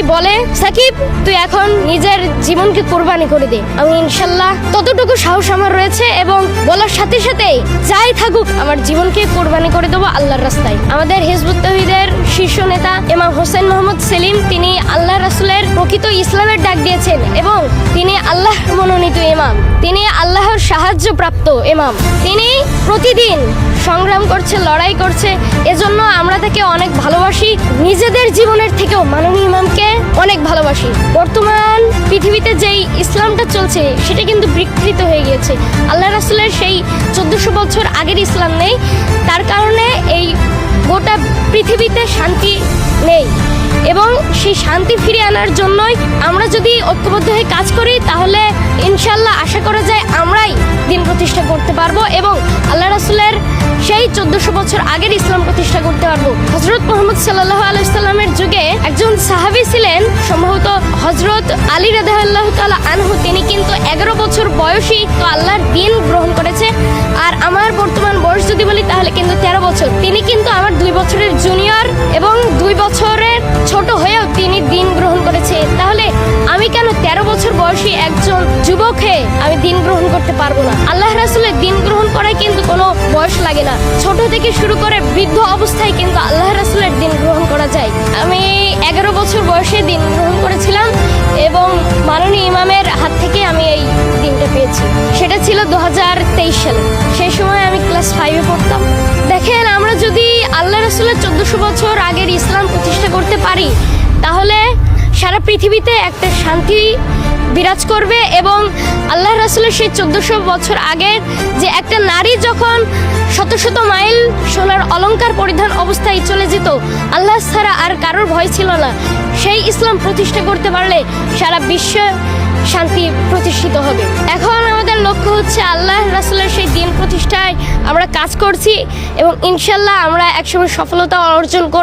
যদি বলে, সাকিব, তুই এখন নিজের জীবনকে কোরবানি করে দে। আমি ইনশাল্লাহ ততটুকু সাহস আমার রয়েছে এবং বলার সাথে সাথে যাই থাকুক, আমার জীবনকে কোরবানি করে দেবো আল্লাহর রাস্তায়। আমাদের হিজবুত তহিদের শীর্ষ নেতা এমাম হোসেন মোহাম্মদ সেলিম, তিনি আল্লাহ রাসুলের প্রকৃত ইসলামের ডাক দিয়েছেন এবং তিনি আল্লাহ মনোনীত ইমাম। তিনি আল্লাহর সাহায্য প্রাপ্ত ইমাম। তিনি প্রতিদিন সংগ্রাম করছে, লড়াই করছে। এজন্য আমরা তাকে অনেক ভালোবাসি। নিজেদের জীবনের থেকেও মাননীয় ইমামকে অনেক ভালোবাসি। বর্তমান পৃথিবীতে যেই ইসলামটা চলছে, সেটা কিন্তু বিকৃত হয়ে গিয়েছে। আল্লাহ রাসুলের সেই চোদ্দশো বছর আগের ইসলাম নেই। তার কারণে এই সেই শান্তি ফিরিয়ে আনার জন্যই আমরা যদি ঐক্যবদ্ধ হয়ে কাজ করি, তাহলে ইনশাল্লাহ আশা করা যায় আমরাই দিন প্রতিষ্ঠা করতে পারব এবং আল্লাহ রাসুলের সেই চোদ্দশো বছর আগের ইসলাম প্রতিষ্ঠা করতে পারব। হজরত মোহাম্মদ সাল্লাহ আলাইসাল্লামের যুগে একজন সাহাবি ছিলেন, সম্ভবত হজরত আলী রাদাহ তালা আনহু। তিনি কিন্তু এগারো বছর বয়সী তো আল্লাহর দিন গ্রহণ করেছে। আর আমার বর্তমান বয়স যদি বলি, তাহলে কিন্তু তেরো বছর। তিনি কিন্তু আমার দুই বছরের জুনিয়র এবং দুই বছরের বছর বয়সী একজন যুবক হয়ে আমি দিন গ্রহণ করতে পারব না। আল্লাহ রাসুলের দিন গ্রহণ করায় কিন্তু কোনো বয়স লাগে না। ছোট থেকে শুরু করে বৃদ্ধ অবস্থায় কিন্তু আল্লাহ রাসুলের দিন গ্রহণ করা যায়। আমি এগারো বছর বয়সে দিন গ্রহণ করেছিলাম এবং মাননীয় ইমামের হাত থেকে আমি এই দিনটা পেয়েছি। সেটা ছিল দু হাজার তেইশ সালে। সেই সময় আমি ক্লাস ফাইভে পড়তাম। দেখেন, আমরা যদি আল্লাহ রাসুলের চোদ্দশো বছর আগের ইসলাম প্রতিষ্ঠা করতে পারি, তাহলে সারা পৃথিবীতে একটা শান্তি বিরাজ করবে এবং আল্লাহ রাসুলের সেই চোদ্দশো বছর আগের যে একটা নারী যখন শত শত মাইল সোনার অলঙ্কার পরিধান অবস্থায় চলে যেত, আল্লাহ ছাড়া আর কারোর ভয় ছিল না। সেই ইসলাম প্রতিষ্ঠা করতে পারলে সারা বিশ্ব শান্তি প্রতিষ্ঠিত হবে। এখন আমাদের লক্ষ্য হচ্ছে আল্লাহ রাসুলের সেই দিন প্রতিষ্ঠায় আমরা কাজ করছি এবং ইনশাল্লাহ আমরা একসময় সফলতা অর্জন করব।